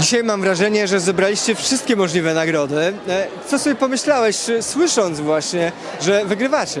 Dzisiaj mam wrażenie, że zebraliście wszystkie możliwe nagrody. E, Co sobie pomyślałeś, słysząc właśnie, że wygrywacie?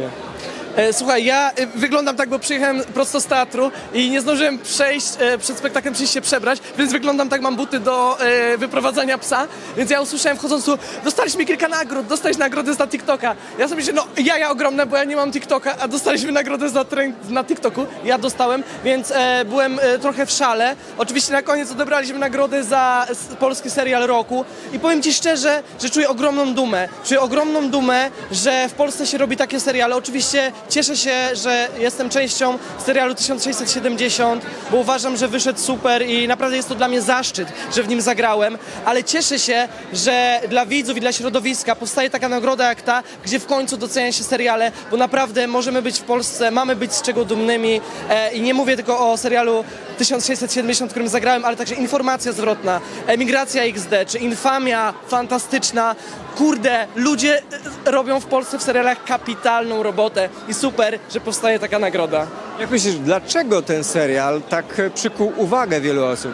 E, Słuchaj, ja e, wyglądam tak, bo przyjechałem prosto z teatru i nie zdążyłem przejść, e, przed spektaklem przyjść się przebrać, więc wyglądam tak, mam buty do wyprowadzania psa, więc ja usłyszałem wchodząc tu, dostaliśmy kilka nagród, dostałeś nagrody za TikToka. Ja sobie myślę, no jaja ogromne, bo ja nie mam TikToka, a dostaliśmy nagrodę za trend na TikToku, ja dostałem, więc byłem trochę w szale. Oczywiście na koniec odebraliśmy nagrodę za polski serial roku i powiem Ci szczerze, że czuję ogromną dumę. Czuję ogromną dumę, że w Polsce się robi takie seriale. Oczywiście cieszę się, że jestem częścią serialu 1670, bo uważam, że wyszedł super i naprawdę jest to dla mnie zaszczyt, że w nim zagrałem, ale cieszę się, że dla widzów i dla środowiska powstaje taka nagroda jak ta, gdzie w końcu docenia się seriale, bo naprawdę możemy być w Polsce, mamy być z czego dumnymi e, i nie mówię tylko o serialu 1670, w którym zagrałem, ale także informacja zwrotna, emigracja XD, czy infamia fantastyczna. Kurde, ludzie e, robią w Polsce w serialach kapitalną robotę i super, że powstaje taka nagroda. Jak myślisz, dlaczego ten serial tak e, przykuł uwagę wielu osób?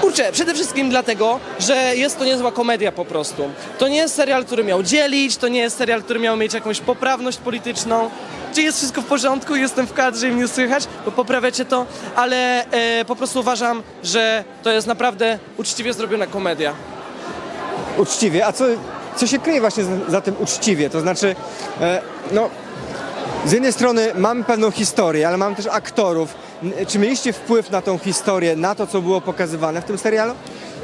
Kurczę, przede wszystkim dlatego, że jest to niezła komedia po prostu. To nie jest serial, który miał dzielić, to nie jest serial, który miał mieć jakąś poprawność polityczną. Czy jest wszystko w porządku? Jestem w kadrze i mnie słychać, bo poprawiacie to, ale e, po prostu uważam, że to jest naprawdę uczciwie zrobiona komedia. Uczciwie, a co, co się kryje właśnie za, za tym uczciwie? To znaczy, e, no, z jednej strony mamy pewną historię, ale mamy też aktorów. Czy mieliście wpływ na tą historię, na to, co było pokazywane w tym serialu?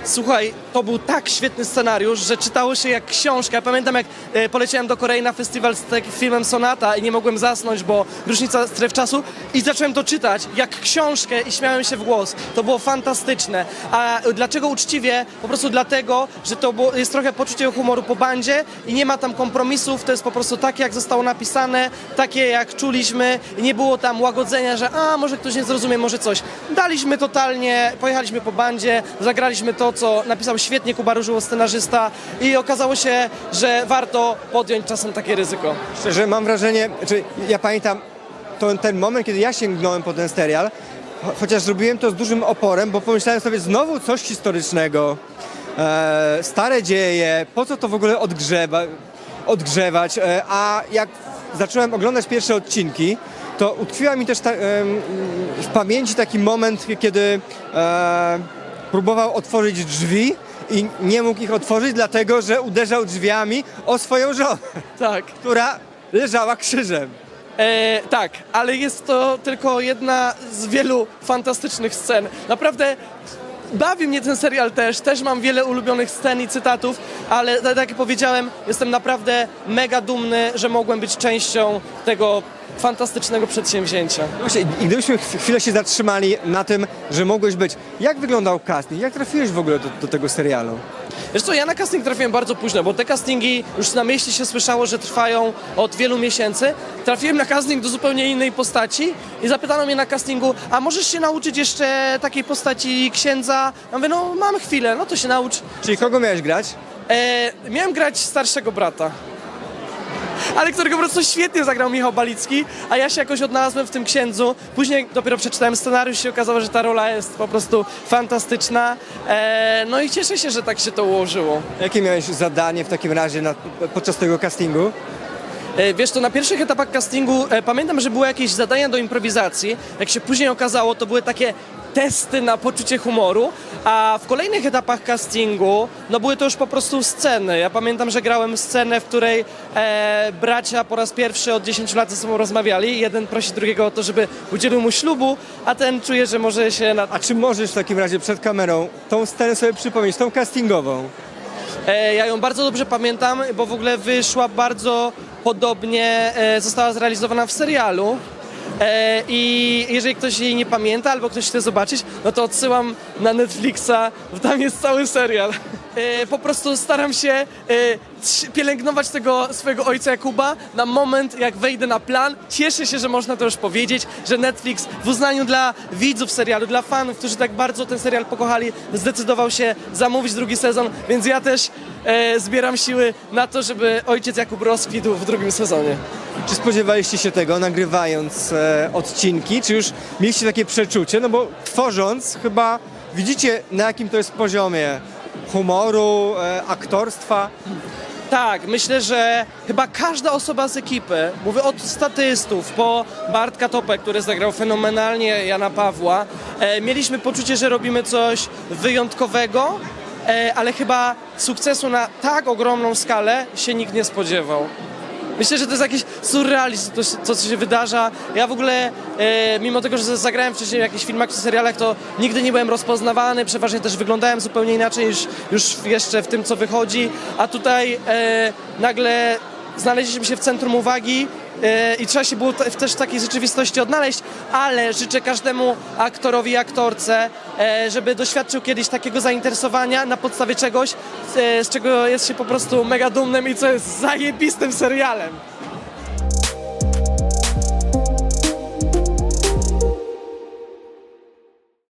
Słuchaj, to był tak świetny scenariusz, że czytało się jak książka. Ja pamiętam, jak e, poleciałem do Korei na festiwal z takim filmem Sonata i nie mogłem zasnąć, bo różnica stref czasu i zacząłem to czytać jak książkę i śmiałem się w głos. To było fantastyczne. A dlaczego uczciwie? Po prostu dlatego, że to jest trochę poczucie humoru po bandzie i nie ma tam kompromisów. To jest po prostu takie, jak zostało napisane, takie, jak czuliśmy nie było tam łagodzenia, że a, może ktoś nie zrozumie, może coś. Daliśmy totalnie, pojechaliśmy po bandzie, zagraliśmy to, co napisał świetnie Kuba Różyło, scenarzysta i okazało się, że warto podjąć czasem takie ryzyko. Szczerze mam wrażenie, czy ja pamiętam to, ten moment, kiedy ja sięgnąłem po ten serial, cho- chociaż zrobiłem to z dużym oporem, bo pomyślałem sobie znowu coś historycznego, e, stare dzieje, po co to w ogóle odgrzewać, e, a jak zacząłem oglądać pierwsze odcinki, to utkwiła mi też ta, em, w pamięci taki moment, kiedy e, próbował otworzyć drzwi i nie mógł ich otworzyć, dlatego że uderzał drzwiami o swoją żonę Tak. która leżała krzyżem. E, tak, ale jest to tylko jedna z wielu fantastycznych scen. Naprawdę bawi mnie ten serial też, też mam wiele ulubionych scen i cytatów, ale tak jak powiedziałem, jestem naprawdę mega dumny, że mogłem być częścią tego fantastycznego przedsięwzięcia. Właśnie, I gdybyśmy ch- chwilę się zatrzymali na tym, że mogłeś być. Jak wyglądał casting? Jak trafiłeś w ogóle do, do tego serialu? Wiesz co, ja na casting trafiłem bardzo późno, bo te castingi już na mieście się słyszało, że trwają od wielu miesięcy. Trafiłem na casting do zupełnie innej postaci i zapytano mnie na castingu, a możesz się nauczyć jeszcze takiej postaci księdza? Ja mówię, no mam chwilę, no to się naucz. Czyli kogo miałeś grać? E, miałem grać starszego brata. Ale którego po prostu świetnie zagrał Michał Balicki, a ja się jakoś odnalazłem w tym księdzu. Później dopiero przeczytałem scenariusz i się okazało, że ta rola jest po prostu fantastyczna. E, no i cieszę się, że tak się to ułożyło. Jakie miałeś zadanie w takim razie na, podczas tego castingu? E, Wiesz, to na pierwszych etapach castingu e, pamiętam, że były jakieś zadania do improwizacji. Jak się później okazało, to były takie testy na poczucie humoru, a w kolejnych etapach castingu, no były to już po prostu sceny. Ja pamiętam, że grałem scenę, w której e, bracia po raz pierwszy od 10 lat ze sobą rozmawiali. Jeden prosi drugiego o to, żeby udzielił mu ślubu, a ten czuje, że może się na, A czy możesz w takim razie przed kamerą tą scenę sobie przypomnieć, tą castingową? E, Ja ją bardzo dobrze pamiętam, bo w ogóle wyszła bardzo podobnie, e, została zrealizowana w serialu. E, I jeżeli ktoś jej nie pamięta albo ktoś chce zobaczyć, no to odsyłam na Netflixa, bo tam jest cały serial. E, Po prostu staram się pielęgnować tego swojego ojca Jakuba na moment, jak wejdę na plan. Cieszę się, że można to już powiedzieć, że Netflix w uznaniu dla widzów serialu, dla fanów, którzy tak bardzo ten serial pokochali, zdecydował się zamówić drugi sezon, więc ja też e, zbieram siły na to, żeby ojciec Jakub rozkwitł w drugim sezonie. Czy spodziewaliście się tego, nagrywając e, odcinki? Czy już mieliście takie przeczucie? No bo tworząc chyba widzicie na jakim to jest poziomie humoru, e, aktorstwa. Tak, myślę, że chyba każda osoba z ekipy, mówię od statystów po Bartka Topę, który zagrał fenomenalnie Jana Pawła, e, mieliśmy poczucie, że robimy coś wyjątkowego, ale chyba sukcesu na tak ogromną skalę się nikt nie spodziewał. Myślę, że to jest jakiś surrealizm, to, to co się wydarza. Ja w ogóle, e, mimo tego, że zagrałem wcześniej w jakichś filmach czy serialach, to nigdy nie byłem rozpoznawany, przeważnie też wyglądałem zupełnie inaczej niż już jeszcze w tym, co wychodzi. A tutaj e, nagle znaleźliśmy się w centrum uwagi e, i trzeba się było te- też w takiej rzeczywistości odnaleźć, ale życzę każdemu aktorowi i aktorce, e, żeby doświadczył kiedyś takiego zainteresowania na podstawie czegoś, e, z czego jest się po prostu mega dumnym i co jest zajebistym serialem.